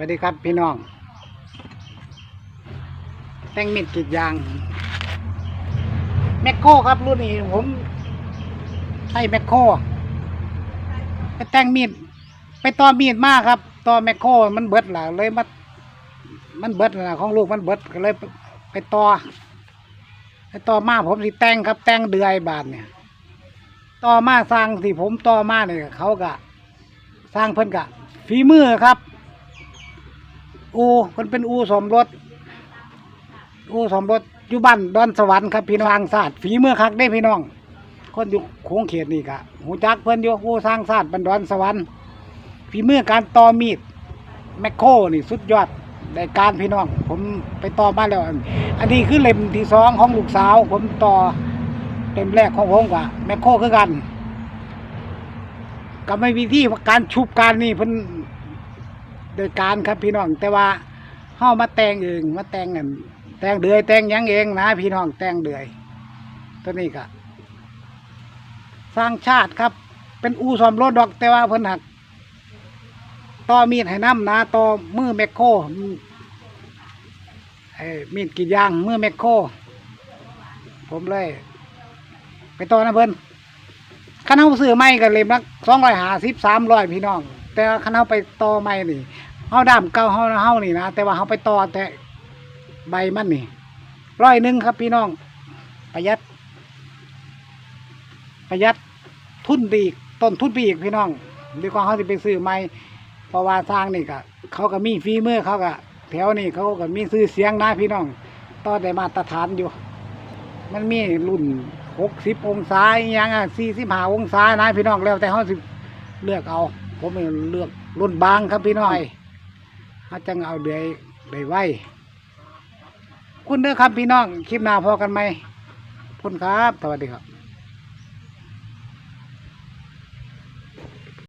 สวัสดีครับพี่น้อง แตงมิดกรีดยาง แมคโครครับรุ่นนี้ผมใช้แมคโครไปแต่งมีด ไปต่อมีดมากครับ ต่อแมคโครมันเบิดล่ะเลยมามันเบิดล่ะของลูกมันเบิดก็เลยไปต่อไปต่อมาผมสิแต่งครับ แต่งเดือยบาทเนี่ย ต่อมาสร้างที่ผมต่อมาเนี่ยเขาก็สร้างเพิ่นกะฝีมือครับ อูเพิ่นเป็นอูสมรสอูสมรสอยู่บ้านดอนสวรรค์ครับพี่น้องศาสตร์ฝีมือคักได้พี่น้อง คนอยู่โค้งเขตนี่กะหูจักเพิ่อนอยู่อูสร้างศาสตร์บ้านดอนสวรรค์ฝีมือการต่อมีดแมคโครนี่สุดยอดได้การพี่น้อง ผมไปต่อมาแล้ว อันนี้คือเล่มที่สองของลูกสาว ผมต่อเล่มแรกของผมกับแมคโครคือกัน ก็ไม่มีที่การชุบการนี่เพิ่น โดยการครับพี่น้องแต่ว่าเฮามาแต่งเองมาแต่งกันแต่งเดือยแต่งยังเองนะพี่น้องแต่งเดือยตัวนี้ก็สร้างชาติครับ เป็นอูสอมรถดอก แต่ว่าเพิ่นหักต่อมีดให้น้ำนะต่อมือแมคโครไอ้มีดกีดยางมือแมคโครผมเลย ไปต่อนะเพิ่นคันเฮาซื้อไม้ก็เล่มละสองร้อยหาสิบสามร้อยพี่น้อง แต่ว่าคันเฮาไปต่อไม้นี่ เฮาดามเก่าเฮาเฮานี่นะแต่ว่าเฮาไปต่อแต่ใบมันนี่ร้อยหนึ่งครับพี่น้อง ประหยัด ประหยัดทุนปีกต้นทุนไปอีกพี่น้องดีกว่าเขาจะไปซื้อไม้เพราะว่าทางนี่ก็เขาก็มีฝีเมือเขาก็แถวนี่เขาก็มีซื้อเสียงนะพี่น้องต่อได้มาตรฐานอยู่ มันมีรุ่นหกสิบองศาอหยังอะสี่สิบห้าองศานะพี่น้องแล้วแต่เขาสิเลือกเอา ผมเลือกรุ่นบางครับพี่น้อง เขาจังเอาเดือยเดือยไว้คุณเด้อครับพี่น้อง คลิปหน้าพอกันไหมคุณครับ สวัสดีครับ